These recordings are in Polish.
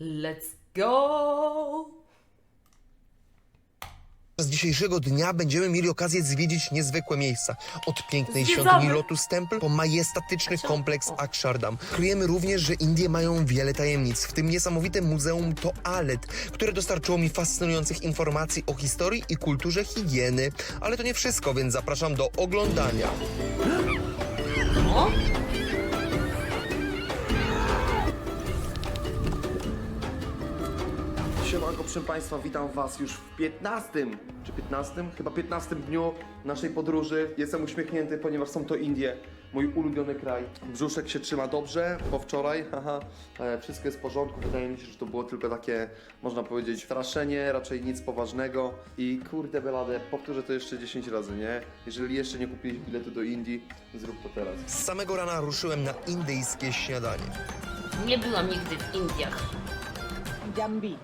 Let's go! Z dzisiejszego dnia będziemy mieli okazję zwiedzić niezwykłe miejsca. Od pięknej Zwiedzamy. świątyni Lotus Temple po majestatyczny kompleks Akshardam. Kryjemy również, że Indie mają wiele tajemnic, w tym niesamowite muzeum toalet, które dostarczyło mi fascynujących informacji o historii i kulturze higieny. Ale to nie wszystko, więc zapraszam do oglądania. O? Proszę Państwa, witam Was już w 15, czy 15? Chyba 15 dniu naszej podróży. Jestem uśmiechnięty, ponieważ są to Indie, mój ulubiony kraj. Brzuszek się trzyma dobrze, po wczoraj, haha, e, wszystko jest w porządku. Wydaje mi się, że to było tylko takie, można powiedzieć, straszenie, raczej nic poważnego. I kurde belade, powtórzę to jeszcze 10 razy, nie? Jeżeli jeszcze nie kupiłeś biletu do Indii, zrób to teraz. Z samego rana ruszyłem na indyjskie śniadanie. Nie byłam nigdy w Indiach. Jambi.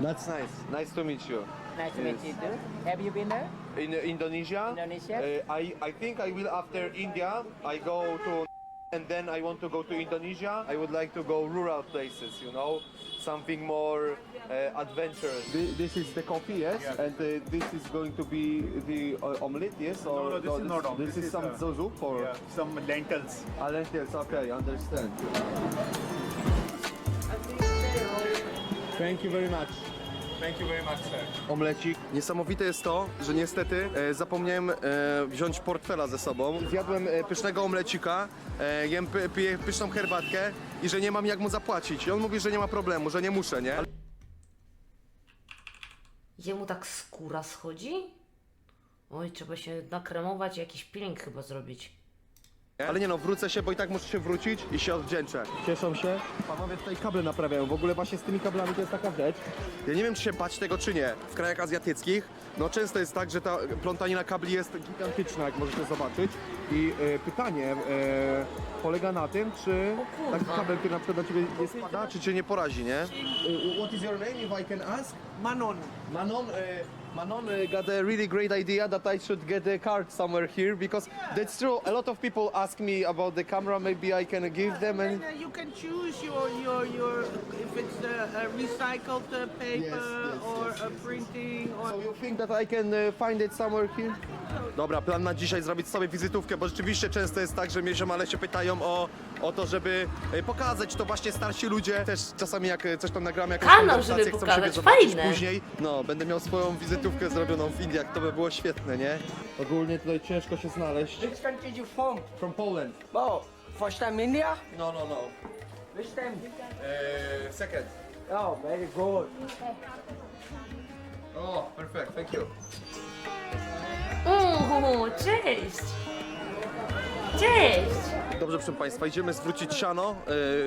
That's nice, nice to meet you. Nice to meet you too. Have you been there? In Indonesia? Indonesia? Uh, I, I think I will after India. I go to and then I want to go to Indonesia. I would like to go rural places, you know, something more uh, adventurous. This, this is the coffee, yes, and uh, this is going to be the uh, omelette, yes, or No, no, this is not omelette. This, This is is, some uh, zozu or Yeah, some lentils. Ah, lentils. Okay, understand. Thank you very much. Thank you very much, sir. omlecik. Niesamowite jest to, że niestety e, zapomniałem e, wziąć portfela ze sobą. Zjadłem e, pysznego omlecika, e, jem py, piję pyszną herbatkę i że nie mam jak mu zapłacić. I on mówi, że nie ma problemu, że nie muszę, nie? Jemu tak skóra schodzi? Oj, trzeba się nakremować i jakiś peeling chyba zrobić. Ale nie no, wrócę się, bo i tak muszę się wrócić i się odwdzięczę. Cieszą się. Panowie tutaj kable naprawiają. W ogóle właśnie z tymi kablami to jest taka rzecz. Ja nie wiem, czy się bać tego, czy nie. W krajach azjatyckich, no często jest tak, że ta plątanina kabli jest gigantyczna, jak możecie zobaczyć. I e, pytanie e, polega na tym, czy taki kabel, który na przykład na ciebie nie spada, czy cię nie porazi, nie? E, what is your name, if I can ask? Manon. Manon, uh, Manon uh, got a really great idea that I should get a card somewhere here because that's true. A lot of people ask me about the camera. Maybe I can give them and. And, uh, you can choose your your your if it's a, a recycled uh, paper yes, or yes, a printing or So you think that I can uh, find it somewhere here? Dobra, plan na dzisiaj zrobić sobie wizytówkę, bo rzeczywiście często jest tak, że mnie ziomale się pytają o, o to, żeby e, pokazać to właśnie starsi ludzie. Też czasami jak e, coś tam nagramy, jakąś Kanał, konwersację, żeby chcą pokazać. siebie zobaczyć Fajne. później. No, będę miał swoją wizytówkę zrobioną w Indiach, to by było świetne, nie? Ogólnie tutaj ciężko się znaleźć. Which country you from? From Poland. Oh, first time India? No, no, no. Which time? Uh, second. Oh, very good. Oh, perfect, thank you. Uuu, cześć! Cześć! Dobrze, proszę Państwa, idziemy zwrócić siano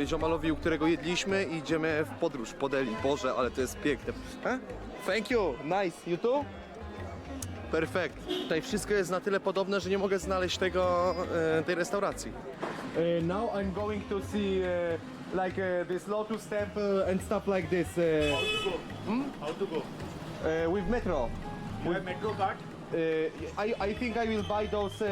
e, ziomalowi, u którego jedliśmy i idziemy w podróż po Delhi. Boże, ale to jest piękne. Eh? Thank you, nice. You too? Perfekt. Tutaj wszystko jest na tyle podobne, że nie mogę znaleźć tego, e, tej restauracji. now I'm going to see like this Lotus Temple and stuff like this How to go? with metro. You have metro card? I, I think I will buy those.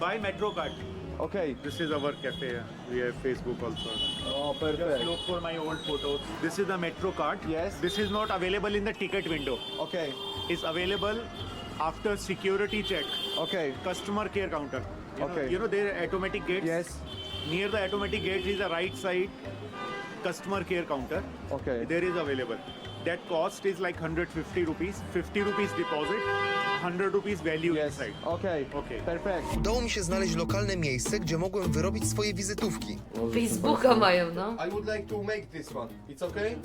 Buy metro card. Okay. This is our cafe. We have Facebook also. Oh, Just perfect. look for my old photos. This is the metro card. Yes. This is not available in the ticket window. Okay. It's available after security check. Okay. Customer care counter. You Okay. Know, you know there are automatic gates. Yes. Near the automatic gates is the right side customer care counter. Okay. There is available. That cost is like 150 rupees. 50 rupees deposit, 100 rupees value Yes. inside. Okay. Okay. Perfect. Udało mi się znaleźć lokalne miejsce, gdzie mogłem wyrobić swoje wizytówki. Facebooka mają, no. I would like to make this one. It's okay?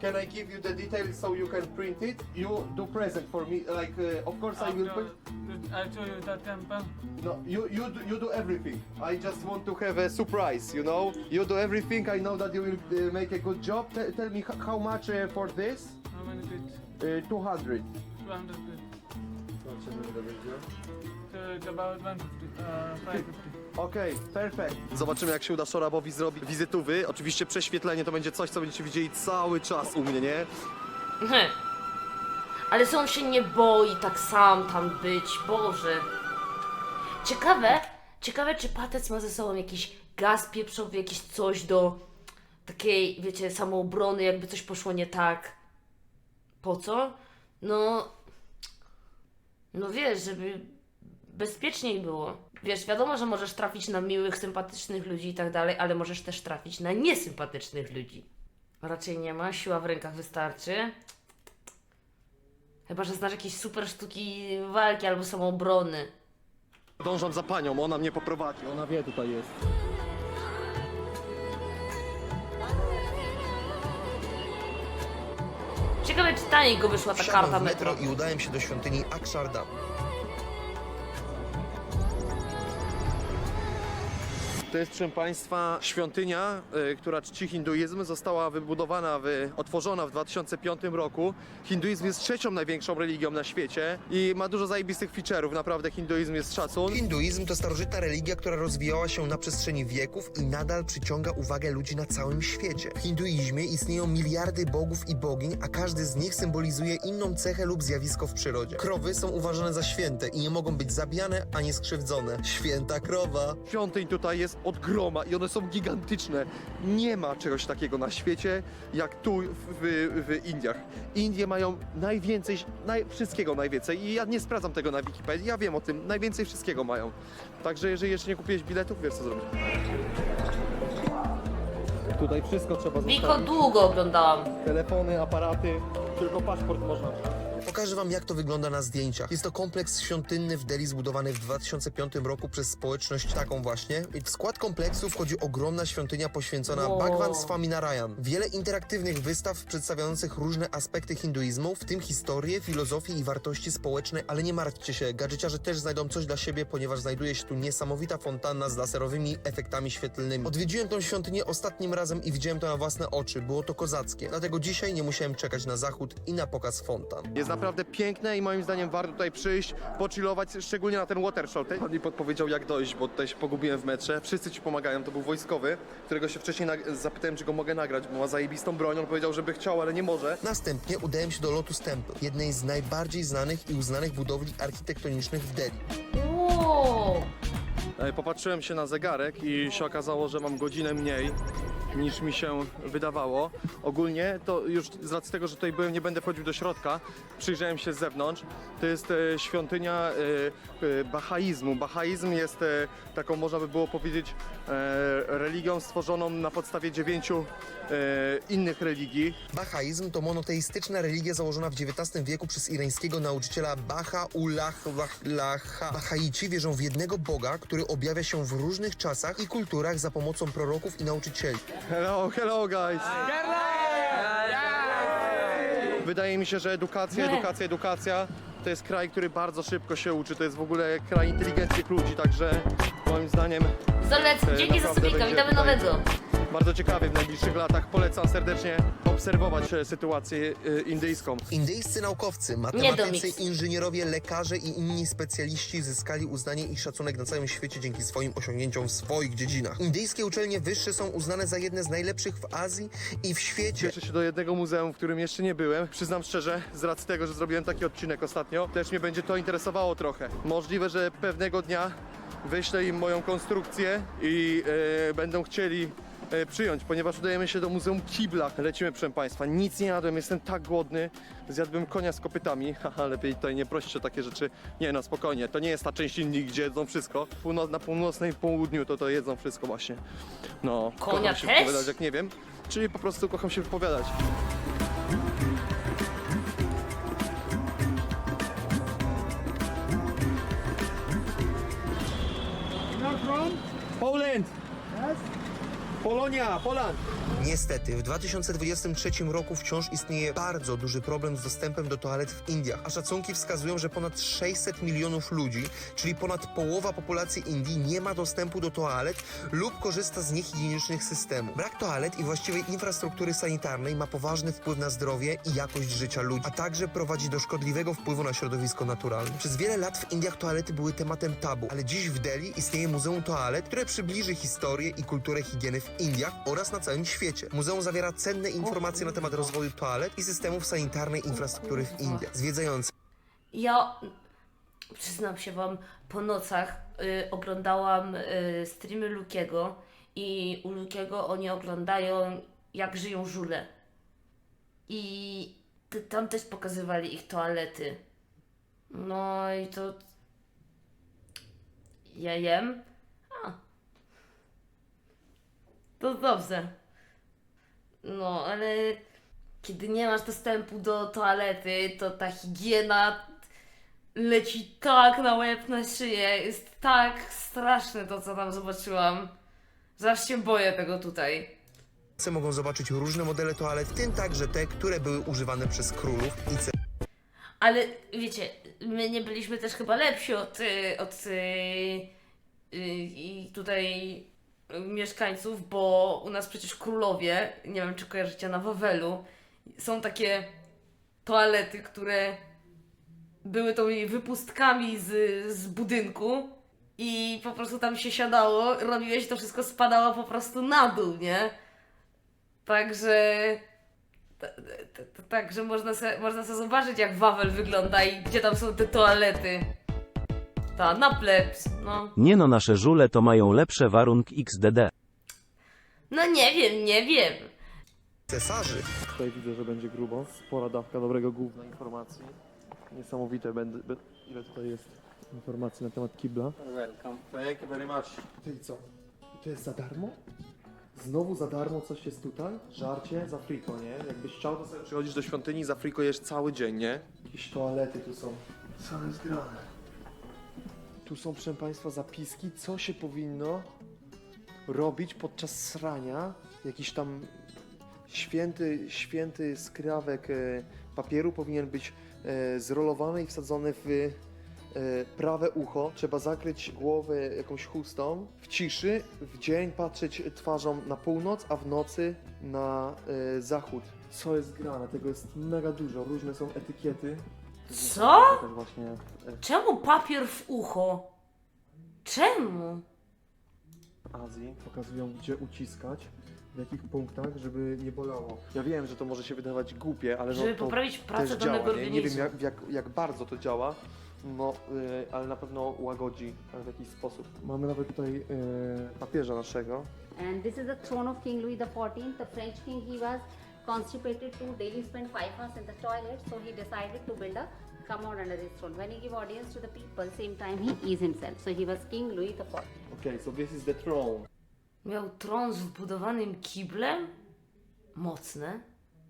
Can I give you the details so you can print it? You do present for me. Like, uh, of course I will put. I'll show you the temple. No, you you do, you do everything. I just want to have a surprise. You know, you do everything. I know that you will uh, make a good job. Te- tell me h- how much uh, for this? How many bits? Uh, Two hundred. 200 bits. So it's about 150, uh, 550. Okej, perfekt. Zobaczymy jak się uda Szorabowi zrobić wizytówy. Oczywiście prześwietlenie to będzie coś, co będziecie widzieli cały czas u mnie, nie? Heh. Ale co on się nie boi tak sam tam być, Boże. Ciekawe, ciekawe czy Patec ma ze sobą jakiś gaz pieprzowy, jakieś coś do takiej, wiecie, samoobrony, jakby coś poszło nie tak. Po co? No, no wiesz, żeby bezpieczniej było. Wiesz, wiadomo, że możesz trafić na miłych, sympatycznych ludzi i tak dalej, ale możesz też trafić na niesympatycznych ludzi. Raczej nie ma, siła w rękach wystarczy. Chyba, że znasz jakieś super sztuki walki albo samoobrony. Dążam za panią, ona mnie poprowadzi, ona wie tutaj jest. Ciekawe, czy taniej go wyszła ta Wsiadłem karta w metro metro. i udałem się do świątyni Akshardam. To jest, proszę Państwa, świątynia, y, która czci hinduizm. Została wybudowana, w, otworzona w 2005 roku. Hinduizm jest trzecią największą religią na świecie i ma dużo zajebistych feature'ów. Naprawdę hinduizm jest szacun. Hinduizm to starożytna religia, która rozwijała się na przestrzeni wieków i nadal przyciąga uwagę ludzi na całym świecie. W hinduizmie istnieją miliardy bogów i bogiń, a każdy z nich symbolizuje inną cechę lub zjawisko w przyrodzie. Krowy są uważane za święte i nie mogą być zabijane ani skrzywdzone. Święta krowa. Świątyń tutaj jest od groma i one są gigantyczne. Nie ma czegoś takiego na świecie jak tu w, w, w Indiach. Indie mają najwięcej, naj, wszystkiego najwięcej i ja nie sprawdzam tego na Wikipedii, ja wiem o tym, najwięcej wszystkiego mają. Także jeżeli jeszcze nie kupiłeś biletów, wiesz co zrobić. Tutaj wszystko trzeba Wiko długo oglądałam. Telefony, aparaty, tylko paszport można. Pokażę wam jak to wygląda na zdjęciach. Jest to kompleks świątynny w Delhi zbudowany w 2005 roku przez społeczność taką właśnie. I w skład kompleksu wchodzi ogromna świątynia poświęcona Wow. Bhagwan Swaminarayan. Wiele interaktywnych wystaw przedstawiających różne aspekty hinduizmu, w tym historię, filozofię i wartości społeczne, ale nie martwcie się, gadżeciarze też znajdą coś dla siebie, ponieważ znajduje się tu niesamowita fontanna z laserowymi efektami świetlnymi. Odwiedziłem tą świątynię ostatnim razem i widziałem to na własne oczy. Było to kozackie. Dlatego dzisiaj nie musiałem czekać na zachód i na pokaz fontan. Jest naprawdę piękne i moim zdaniem warto tutaj przyjść, pochillować, szczególnie na ten water show. Pan mi podpowiedział jak dojść, bo tutaj się pogubiłem w metrze. Wszyscy ci pomagają, to był wojskowy, którego się wcześniej zapytałem, czy go mogę nagrać, bo ma zajebistą broń. On powiedział, żeby chciał, ale nie może. Następnie udałem się do Lotus Temple, jednej z najbardziej znanych i uznanych budowli architektonicznych w Delhi. Wow. E, Popatrzyłem się na zegarek i się okazało, że mam godzinę mniej niż mi się wydawało. Ogólnie to już z racji tego, że tutaj byłem, nie będę wchodził do środka, przyjrzałem się z zewnątrz. To jest e, świątynia e, e, bahaizmu. Bahaizm jest taką, można by było powiedzieć, religią stworzoną na podstawie dziewięciu innych religii. Bahaizm to monoteistyczna religia założona w XIX wieku przez irańskiego nauczyciela Baha'u'llah Laha. Bahaici wierzą w jednego Boga, który objawia się w różnych czasach i kulturach za pomocą proroków i nauczycieli. Hello, hello guys! Wydaje mi się, że edukacja, edukacja, edukacja to jest kraj, który bardzo szybko się uczy. To jest w ogóle kraj inteligentnych ludzi, także moim zdaniem Zolec, e, dzięki za naprawdę subika, będzie witamy tutaj nowego. Bardzo ciekawie w najbliższych latach. Polecam serdecznie obserwować e, sytuację e, indyjską. Indyjscy naukowcy, matematycy, inżynierowie, lekarze i inni specjaliści zyskali uznanie i szacunek na całym świecie dzięki swoim osiągnięciom w swoich dziedzinach. Indyjskie uczelnie wyższe są uznane za jedne z najlepszych w Azji i w świecie. Cieszę się do jednego muzeum, w którym jeszcze nie byłem. Przyznam szczerze, z racji tego, że zrobiłem taki odcinek ostatnio, też mnie będzie to interesowało trochę. Możliwe, że pewnego dnia wyślę im moją konstrukcję i e, będą chcieli e, przyjąć, ponieważ udajemy się do Muzeum Kibla. Lecimy, proszę Państwa. Nic nie jadłem, jestem tak głodny. Zjadłbym konia z kopytami. Haha, lepiej tutaj nie prosić o takie rzeczy. Nie no, spokojnie. To nie jest ta część Indii, gdzie jedzą wszystko. Północ, na północnej południu to to jedzą wszystko właśnie. No, Konia kocham się też? wypowiadać jak nie wiem. Czyli po prostu kocham się wypowiadać. Poland! Polonia, Poland! Niestety, w 2023 roku wciąż istnieje bardzo duży problem z dostępem do toalet w Indiach, a szacunki wskazują, że ponad 600 milionów ludzi, czyli ponad połowa populacji Indii, nie ma dostępu do toalet lub korzysta z niehigienicznych systemów. Brak toalet i właściwej infrastruktury sanitarnej ma poważny wpływ na zdrowie i jakość życia ludzi, a także prowadzi do szkodliwego wpływu na środowisko naturalne. Przez wiele lat w Indiach toalety były tematem tabu, ale dziś w Delhi istnieje Muzeum Toalet, które przybliży historię i kulturę higieny w Indiach oraz na całym świecie. Muzeum zawiera cenne informacje na temat rozwoju toalet i systemów sanitarnej infrastruktury w Indiach. Zwiedzający Ja przyznam się wam, po nocach y, oglądałam y, streamy Lukiego i u Lukiego oni oglądają, jak żyją żule. I tam też pokazywali ich toalety. No i to. Ja jem. A. To dobrze. No, ale kiedy nie masz dostępu do toalety, to ta higiena leci tak na łeb, na szyję. Jest tak straszne to, co tam zobaczyłam. Zaraz się boję tego tutaj. mogą zobaczyć różne modele toalet, w tym także te, które były używane przez królów i Ale wiecie, my nie byliśmy też chyba lepsi od, y, od y, y, i tutaj mieszkańców, bo u nas przecież królowie, nie wiem czy kojarzycie na Wawelu, są takie toalety, które były tymi wypustkami z, z budynku i po prostu tam się siadało, robiłeś to wszystko spadało po prostu na dół, nie? Także Także można se, można zobaczyć, jak Wawel wygląda i gdzie tam są te toalety. Ta, na plebs, no. Nie no, nasze żule to mają lepsze warunki XDD. No nie wiem, nie wiem. cesarzy. Tutaj widzę, że będzie grubo. Spora dawka dobrego gówna informacji. Niesamowite, będę, be, ile tutaj jest informacji na temat kibla. Welcome. Thank you very much. Ty i co? I to jest za darmo? Znowu za darmo coś jest tutaj? Żarcie za friko, nie? Jakbyś chciał, to sobie przychodzisz do świątyni, za friko jesz cały dzień, nie? Jakieś toalety tu są. Co jest grane? Tu są, proszę Państwa, zapiski, co się powinno robić podczas srania. Jakiś tam święty, święty skrawek e, papieru powinien być e, zrolowany i wsadzony w e, prawe ucho. Trzeba zakryć głowę jakąś chustą w ciszy, w dzień patrzeć twarzą na północ, a w nocy na zachód. Co jest grane? Tego jest mega dużo. Różne są etykiety. Co? Właśnie e, Czemu papier w ucho? Czemu? Azji pokazują, gdzie uciskać, w jakich punktach, żeby nie bolało. Ja wiem, że to może się wydawać głupie, ale Żeby no to poprawić pracę też danego działa, nie? nie wiem jak, jak, jak bardzo to działa, no, y, ale na pewno łagodzi w jakiś sposób. Mamy nawet tutaj y, papieża naszego. And this is the throne of King Louis XIV. The French king, he was constipated to daily spend five hours in the toilet, so he decided to build a commode under his throne. When he give audience to the people, same time he ease himself. So he was King Louis XIV. Okay, so this is the throne. Miał tron z wbudowanym kiblem? Mocne.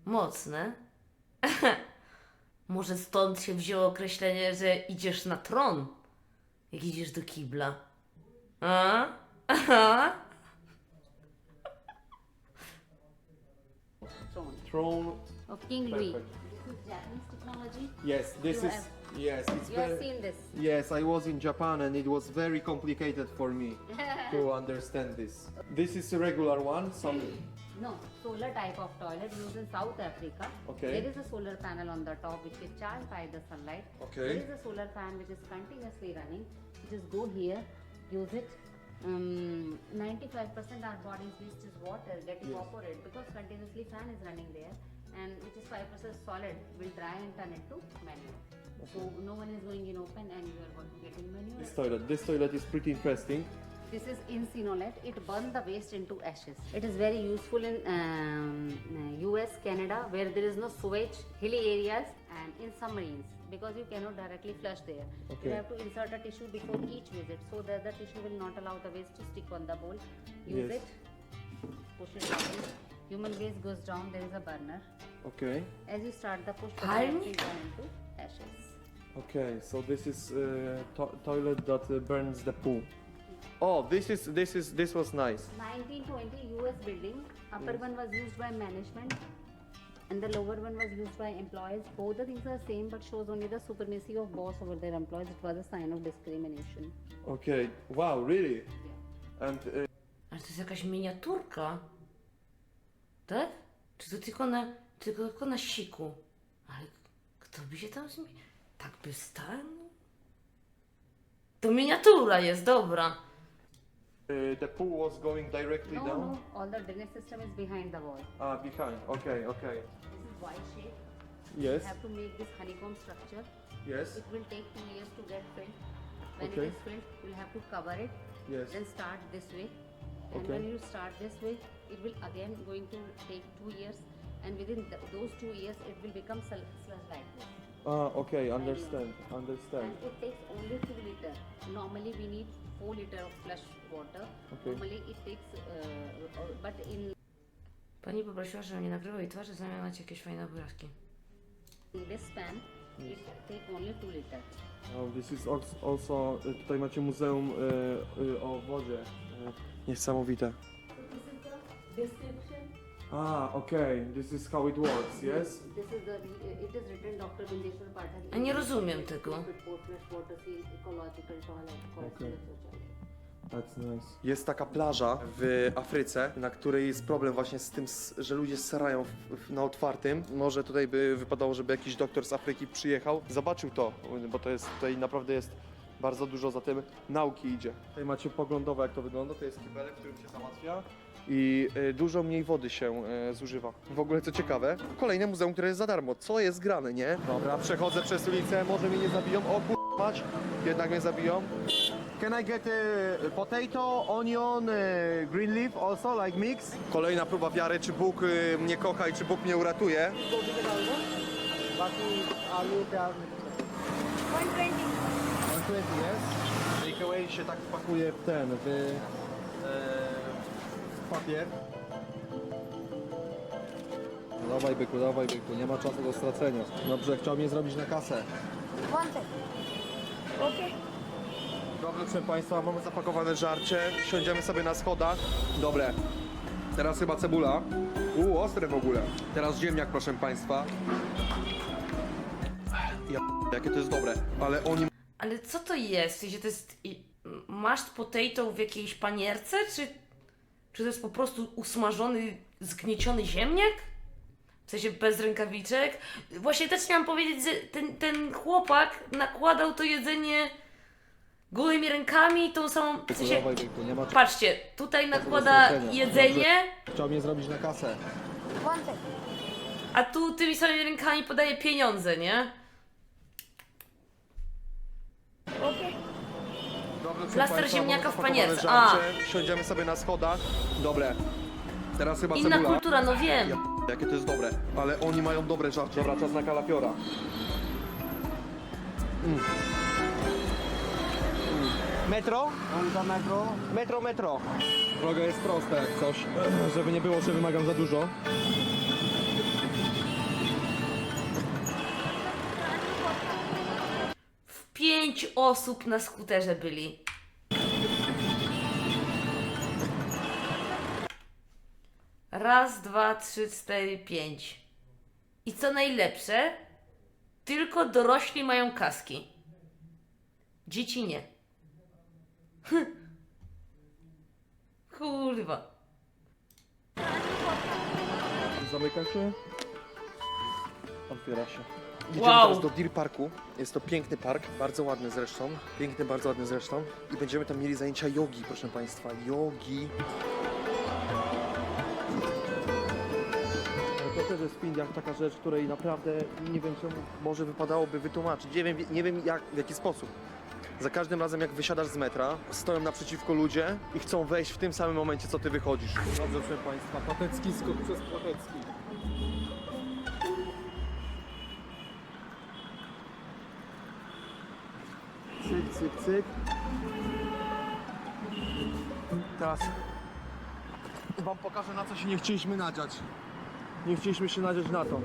Mocne. Może stąd się wzięło określenie, że idziesz na tron, jak idziesz do kibla. A? Aha. Throne Throne. of King Louis. This is Japanese technology. Yes, this You is have- yes, it's You have very seen this. Yes, I was in Japan and it was very complicated for me to understand this. This is a regular one, some No, solar type of toilet used in South Africa. Okay. There is a solar panel on the top which is charged by the sunlight. Okay. There is a solar fan which is continuously running. You just go here, use it. Um, 95% our body's waste is water, get evaporated because continuously fan is running there and which is 5% solid will dry and turn into manure. So no one is going in open and you are going to get in manure. this toilet. This toilet is pretty interesting. This is Incinolate. It burns the waste into ashes. It is very useful in um, US, Canada, where there is no sewage, hilly areas, and in submarines because you cannot directly flush there. Okay. You have to insert a tissue before each visit so that the tissue will not allow the waste to stick on the bowl. Use Yes. it, push it down. Human waste goes down. There is a burner. Okay. As you start the push, the Tiny? waste turn into ashes. Okay, so this is uh, to- toilet that uh, burns the poo. Oh, this is this is this was nice. 1920 US building. Upper one was used by management and the lower one was used by employees. Both the things are same but shows only the supremacy of boss over their employees. It was a sign of discrimination. Okay. Wow, really? And uh, Ale to jest jakaś miniaturka. Tak? Czy to tylko na, tylko, tylko na siku? Ale kto by się tam zmi... Tak by stanął? To miniatura jest, dobra. Uh, the poo was going directly No, down. no, all the drainage system is behind the wall. Ah, behind. Okay, okay. This is Y shape. Yes. You have to make this honeycomb structure. Yes. It will take two years to get filled. When Okay. it is filled, you'll have to cover it. Yes. Then start this way. And Okay. when you start this way, it will again going to take two years, and within th- those two years, it will become sl- slush like this. Ah, okay, understand, understand. And it takes only two liter. Normally we need four liter of flush water. Okay. Normally it takes, uh, uh, but in Pani poprosiła, żebym nie nagrywał jej twarzy, zamiast macie jakieś fajne obrazki. in this pan, it take only two liter. Oh, this is als- also, y, tutaj macie muzeum y, y, o wodzie. Y, Niesamowite. Description. Ah, okay, this is how it works, yes? This is the, it is written Dr. Bindeshwar Pathak. A nie rozumiem tego. Cholesterol, That's nice. Jest taka plaża w Afryce, na której jest problem właśnie z tym, s- że ludzie srają w, w, na otwartym. Może tutaj by wypadało, żeby jakiś doktor z Afryki przyjechał, zobaczył to, bo to jest tutaj naprawdę jest bardzo dużo za tym nauki idzie. Tutaj macie poglądowe jak to wygląda, to jest kibelek, którym się załatwia i y, dużo mniej wody się y, zużywa. W ogóle co ciekawe, kolejne muzeum, które jest za darmo. Co jest grane, nie? Dobra, przechodzę przez ulicę, może mnie nie zabiją. O kur... mać, jednak mnie zabiją. Can I get uh, potato, onion, green leaf also, like mix? Kolejna próba wiary, czy Bóg mnie kocha i czy Bóg mnie uratuje. Yes. Takeaway się tak wpakuje w ten, w... E, papier. Dawaj byku, dawaj byku, nie ma czasu do stracenia. Dobrze, chciał mnie zrobić na kasę. Dobrze, proszę Państwa, mamy zapakowane żarcie, siądziemy sobie na schodach. Dobre, teraz chyba cebula. Uuu, ostre w ogóle. Teraz ziemniak, proszę Państwa. Ja, jakie to jest dobre, ale oni Ale co to jest? W sensie to jest i- mashed potato w jakiejś panierce, czy, czy to jest po prostu usmażony, zgnieciony ziemniak? W sensie bez rękawiczek? Właśnie też chciałam powiedzieć, że ten, ten chłopak nakładał to jedzenie gołymi rękami, tą samą... W sensie, Dawaj, nie ma czasu. patrzcie, tutaj nakłada jedzenie, Chciał mnie zrobić na kasę. a tu tymi samymi rękami podaje pieniądze, nie? Dobrze, proszę Plaster ziemniaka w panierce. A. Siądziemy sobie na schodach. Dobre. Teraz chyba Inna cebula. kultura, no wiem. Ja, jakie to jest dobre. Ale oni mają dobre żarcie. Dobra, czas na kalafiora. Mm. Metro? Za metro? Metro, metro. Droga jest prosta jak coś, żeby nie było, że wymagam za dużo. Pięć osób na skuterze byli. Raz, dwa, trzy, cztery, pięć. I co najlepsze, tylko dorośli mają kaski. Dzieci nie. Kurwa. Zamyka się. Otwiera się. Idziemy Wow. teraz do Deer Parku. Jest to piękny park, bardzo ładny zresztą. Piękny, bardzo ładny zresztą. I będziemy tam mieli zajęcia jogi, proszę Państwa. Jogi. To też jest w Indiach taka rzecz, której naprawdę nie wiem czemu może wypadałoby wytłumaczyć. Nie wiem, nie wiem jak, w jaki sposób. Za każdym razem jak wysiadasz z metra, stoją naprzeciwko ludzie i chcą wejść w tym samym momencie, co ty wychodzisz. Dobrze, proszę Państwa, patecki skok przez patecki. Cyk, cyk. Teraz wam pokażę na co się nie chcieliśmy nadziać. Nie chcieliśmy się nadziać na to.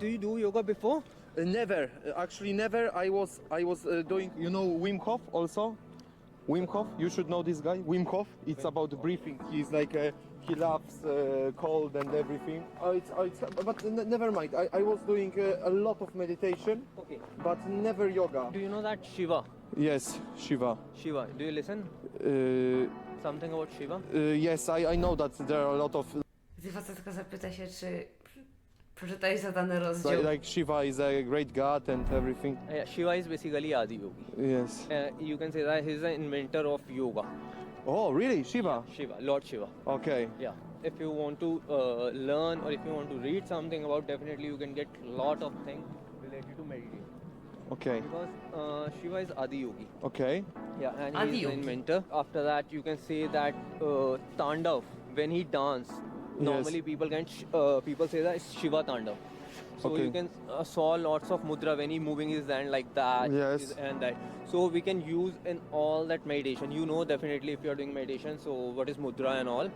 Do you do yoga before? Uh, never, Uh, actually never. I was, I was uh, doing, you know, Wim Hof also. Wim Hof, you should know this guy. Wim Hof. It's about breathing. He's like, uh, he loves uh, cold and everything. Oh, it's, oh, it's, but n- never mind. I, I was doing uh, a lot of meditation, Okay. but never yoga. Do you know that Shiva? Yes, Shiva. Shiva. Do you listen Uh, something about Shiva? uh, yes, I, I know that there are a lot of Gdy facetka zapyta się, czy przeczytałeś za rozdział. like, like Shiva is a great god and everything. Yeah, Shiva is basically Adi Yogi. Yes. Uh, you can say that he's the inventor of yoga. Oh, really, Shiva? Shiva, Lord Shiva. Okay. Yeah. If you want to uh, learn or if you want to read something about, definitely you can get lot of things related to meditation. Okay, Because uh, Shiva is Adi Yogi. okay. Yeah, and Adi he's the Yogi. inventor. After that, you can say that uh, Tandav, when he dance, normally people can sh- uh, people say that it's Shiva Tandav. So Okay. you can uh, saw lots of mudra when he moving his hand like that Yes. and that. So we can use in all that meditation. You know definitely if you are doing meditation. So what is mudra and all?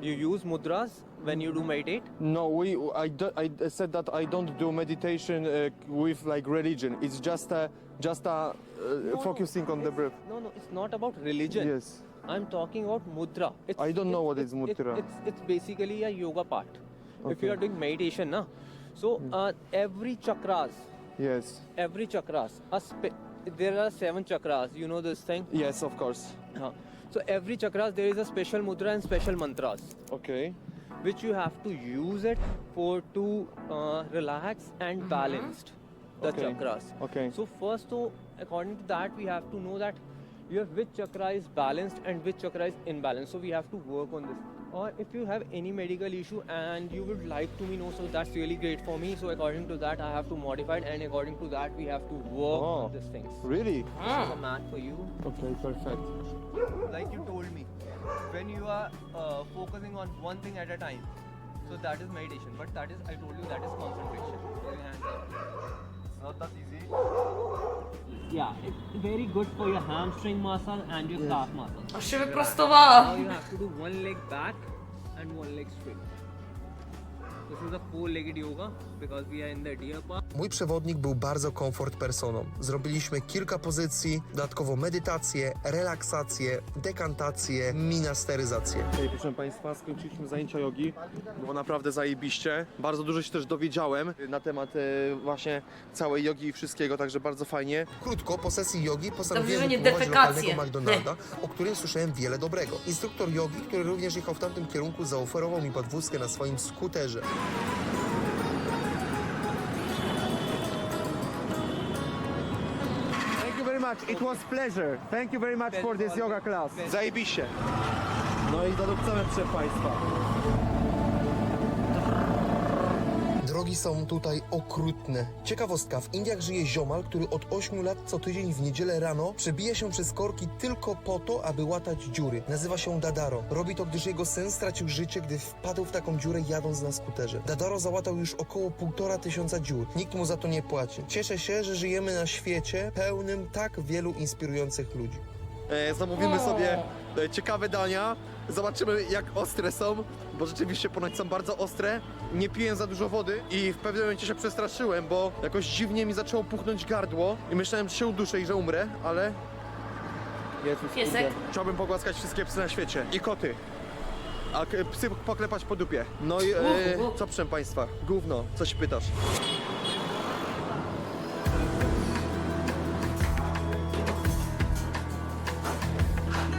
You use mudras when you do meditate. No, we. I, do, I said that I don't do meditation uh, with like religion. It's just a, just a uh, No, focusing on the breath. No, no, it's not about religion. Yes. I'm talking about mudra. It's, I don't know what is mudra. It's, it's, it's basically a yoga part. If you are doing meditation, na, so uh, every chakras, Yes. every chakras, a spe- there are seven chakras. You know this thing. Yes, of course. Huh. So every chakras there is a special mudra and special mantras, Okay. which you have to use it for to uh, relax and balanced the Okay. chakras. Okay. So first, so according to that, we have to know that your which chakra is balanced and which chakra is imbalanced. So we have to work on this. Or if you have any medical issue and you would like to me know, so that's really great for me. So according to that, I have to modify it, and according to that, we have to work Oh. on these things. Really? This is a mat for you. Okay, perfect. Like you told me, when you are uh, focusing on one thing at a time, so that is meditation. But that is, I told you, that is concentration. Put hands up. Not that easy. Yeah, it's very good for your hamstring muscle and your calf muscle. A się Now wyprostowała. you have to do one leg back and one leg straight. This is a four-legged yoga because we are in the deer park. Mój przewodnik był bardzo komfort personą. Zrobiliśmy kilka pozycji, dodatkowo medytację, relaksację, dekantację, minasteryzację. Hej, proszę Państwa, skończyliśmy zajęcia jogi. Było naprawdę zajebiście. Bardzo dużo się też dowiedziałem na temat e, właśnie całej jogi i wszystkiego, także bardzo fajnie. Krótko, po sesji jogi postanowiłem Dobrze, że nie defekacje. lokalnego McDonalda, o którym słyszałem wiele dobrego. Instruktor jogi, który również jechał w tamtym kierunku, zaoferował mi podwózkę na swoim skuterze. Very much. It was pleasure. Thank you very much for this yoga class. Zajebiście. No i dodupcamy, proszę Państwa. Drogi są tutaj okrutne. Ciekawostka, w Indiach żyje ziomal, który od 8 lat co tydzień w niedzielę rano przebija się przez korki tylko po to, aby łatać dziury. Nazywa się Dadaro. Robi to, gdyż jego syn stracił życie, gdy wpadł w taką dziurę jadąc na skuterze. Dadaro załatał już około półtora tysiąca dziur. Nikt mu za to nie płaci. Cieszę się, że żyjemy na świecie pełnym tak wielu inspirujących ludzi. E, zamówimy sobie e, ciekawe dania. Zobaczymy jak ostre są, bo rzeczywiście ponoć są bardzo ostre. Nie piłem za dużo wody i w pewnym momencie się przestraszyłem, bo jakoś dziwnie mi zaczęło puchnąć gardło i myślałem, że się uduszę i że umrę, ale... Jezus, Piesek? kurde. Chciałbym pogłaskać wszystkie psy na świecie i koty. A k- psy poklepać po dupie. No i e, co proszę Państwa? Gówno, coś pytasz.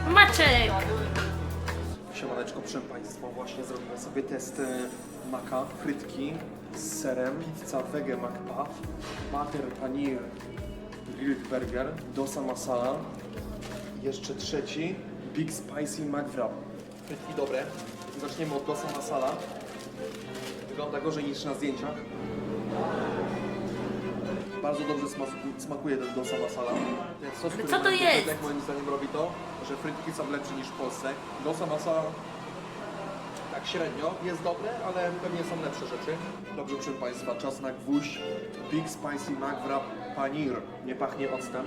Maciek! Proszę Państwa, właśnie zrobimy sobie test e, maka, frytki z serem, pizza wege macpa, butter paneer grilled burger, dosa masala, jeszcze trzeci, big spicy McWrap. Frytki dobre, zaczniemy od dosa masala. Wygląda gorzej niż na zdjęciach. Bardzo dobrze smaku- smakuje ten dosa masala. Ten sos, co to jest? frytek moim zdaniem robi to, że frytki są lepsze niż w Polsce. Dosa masala tak średnio jest dobre, ale pewnie są lepsze rzeczy. Dobrze, proszę Państwa, czas na gwóźdź. Big Spicy McWrap Paneer. Nie pachnie octem.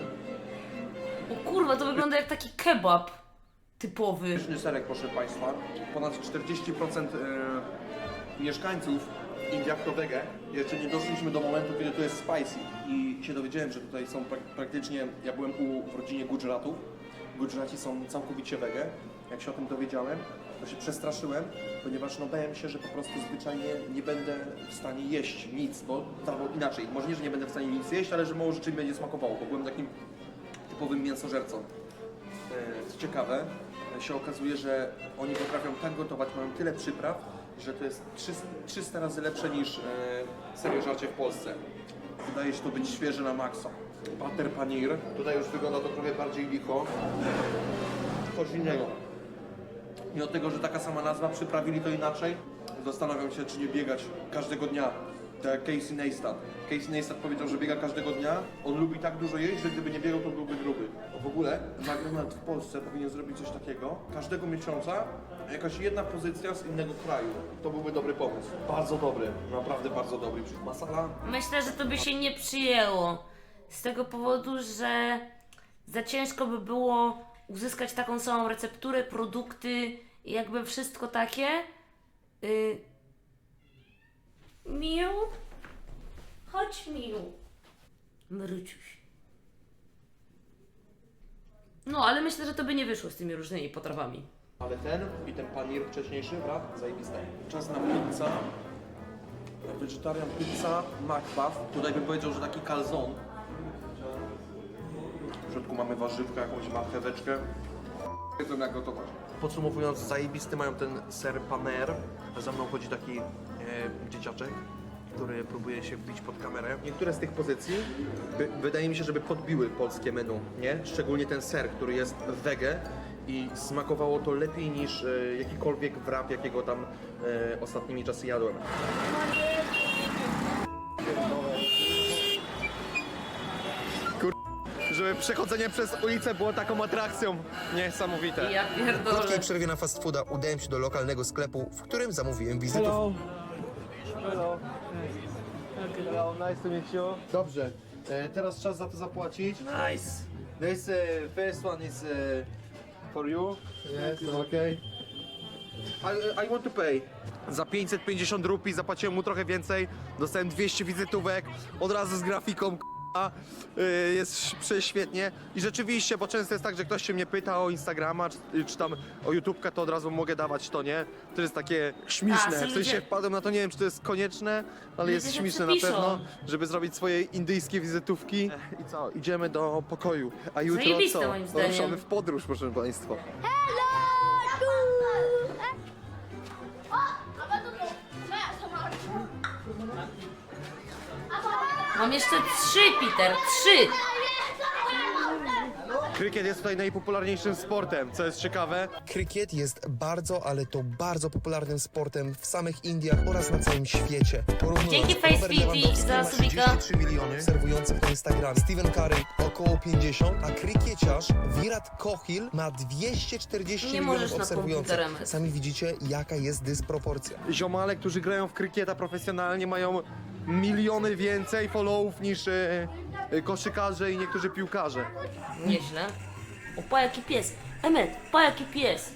O kurwa, to wygląda jak taki kebab typowy. Pyszny serek, proszę Państwa. Ponad 40% e, mieszkańców w Indiach to wege. Jeszcze nie doszliśmy do momentu, kiedy to jest spicy. I się dowiedziałem, że tutaj są prak- praktycznie... Ja byłem u, w rodzinie Gujaratów. Gujaraci są całkowicie wege. Jak się o tym dowiedziałem, to się przestraszyłem, ponieważ no bałem się, że po prostu zwyczajnie nie będę w stanie jeść nic, bo albo inaczej, może nie, że nie będę w stanie nic jeść, ale że mało rzeczy mi będzie smakowało, bo byłem takim typowym mięsożercą. E, Co ciekawe, się okazuje, że oni potrafią tak gotować, mają tyle przypraw, że to jest 300, 300 razy lepsze niż e, serio żarcie w Polsce. Wydaje się to być świeże na maksa. Butter paneer. Tutaj już wygląda to trochę bardziej licho. Coś innego. Mimo tego, że taka sama nazwa, przyprawili to inaczej. Zastanawiam się, czy nie biegać każdego dnia Tak jak Casey Neistat. Casey Neistat powiedział, że biega każdego dnia. On lubi tak dużo jeść, że gdyby nie biegał, to byłby gruby. W ogóle McDonald's w Polsce powinien zrobić coś takiego. Każdego miesiąca jakaś jedna pozycja z innego kraju. To byłby dobry pomysł. Bardzo dobry, naprawdę bardzo dobry. Masala Myślę, że to by się nie przyjęło. Z tego powodu, że za ciężko by było uzyskać taką samą recepturę, produkty i jakby wszystko takie. Y... Miu? Chodź, Miu. Mruciuś. No, ale myślę, że to by nie wyszło z tymi różnymi potrawami. Ale ten i ten panier wcześniejszy, brat, zajebiste. Czas na pizza. Vegetarian pizza, McBuff. Tutaj bym powiedział, że taki calzone. W środku mamy warzywka, jakąś marcheweczkę. Wiedzą jak gotować. Podsumowując, zajebisty mają ten ser paner. Za mną chodzi taki e, dzieciaczek, który próbuje się wbić pod kamerę. Niektóre z tych pozycji by, wydaje mi się, żeby podbiły polskie menu, nie? Szczególnie ten ser, który jest wege i smakowało to lepiej niż e, jakikolwiek wrap, jakiego tam e, ostatnimi czasy jadłem. Żeby przechodzenie przez ulicę było taką atrakcją. Niesamowite. Ja W pierdolę. krótkiej przerwie na fast fooda udałem się do lokalnego sklepu, w którym zamówiłem wizytówkę. Hello. Hello, nice to meet you. Dobrze, e, teraz czas za to zapłacić. Nice. This uh, first one is uh, for you. Yes, okay. I, I want to pay. Za 550 rupii zapłaciłem mu trochę więcej. Dostałem 200 wizytówek, od razu z grafiką. k***a. Y, Jest prześwietnie. I rzeczywiście, bo często jest tak, że ktoś się mnie pyta o Instagrama, czy, czy tam o YouTubka, to od razu mogę dawać to, nie? To jest takie A, śmieszne. są W sensie ludzie- wpadłem na to, nie wiem, czy to jest konieczne, ale Ludzie jest śmieszne na piszą. pewno, żeby zrobić swoje indyjskie wizytówki. I co? Idziemy do pokoju. A jutro Zajebiste, co? zdaniem. Ruszamy w podróż, proszę Państwa. Mam jeszcze trzy, Peter, trzy! Krykiet jest tutaj najpopularniejszym sportem, co jest ciekawe. Krykiet jest bardzo, ale to bardzo popularnym sportem w samych Indiach oraz na całym świecie. Porównując, Dzięki Face Robert TV Lewandowski za ma subika. 33 miliony obserwujących na Instagramie, Stephen Curry około 50, a krykieciarz Virat Kohli ma 240 Nie milionów możesz na obserwujących. Sami widzicie, jaka jest dysproporcja. Ziomale, którzy grają w krykieta profesjonalnie mają miliony więcej followów niż e, e, koszykarze i niektórzy piłkarze. Nieźle. O, pa jaki pies. Emet, pa jaki pies.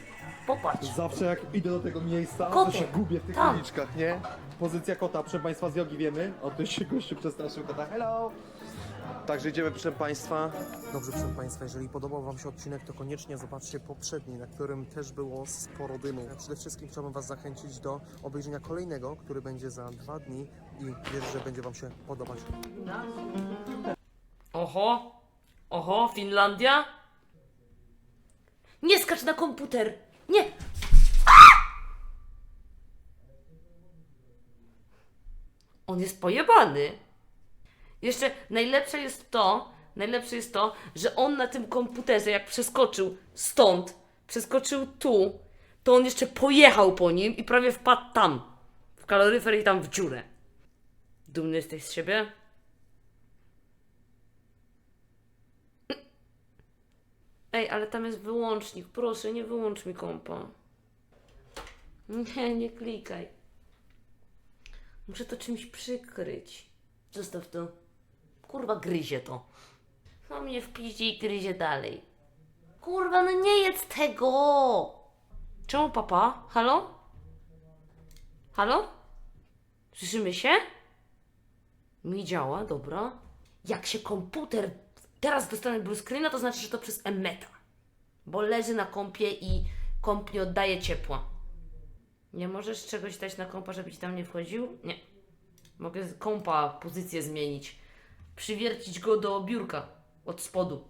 Popatrz. Zawsze jak idę do tego miejsca, to się gubię w tych Tam. uliczkach, nie? Pozycja kota, proszę Państwa, z jogi wiemy. O, tu się gościu przestraszył kota. Hello! Także idziemy, proszę Państwa. Dobrze, proszę Państwa, jeżeli podobał Wam się odcinek, to koniecznie zobaczcie poprzedni, na którym też było sporo dymu. A przede wszystkim chciałbym Was zachęcić do obejrzenia kolejnego, który będzie za dwa dni i wierzę, że będzie Wam się podobać. Oho. Oho, Finlandia? Nie skacz na komputer. Nie. On jest pojebany. Jeszcze najlepsze jest to, najlepsze jest to, że on na tym komputerze, jak przeskoczył stąd, przeskoczył tu, to on jeszcze pojechał po nim i prawie wpadł tam. W kaloryfer i tam w dziurę. Dumny jesteś z siebie? Ej, ale tam jest wyłącznik. Proszę, nie wyłącz mi kompa. Nie, nie klikaj. Muszę to czymś przykryć. Zostaw to. Kurwa, gryzie to. No mnie w i gryzie dalej. Kurwa, no nie jedz tego! Czemu papa? Halo? Halo? Słyszymy się? Mi działa, dobra. Jak się komputer teraz dostanę blue screena, to znaczy, że to przez Emmeta. Bo leży na kompie i komp nie oddaje ciepła. Nie możesz czegoś dać na kompa, żeby ci tam nie wchodził? Nie. Mogę z kompa pozycję zmienić. Przywiercić go do biurka od spodu.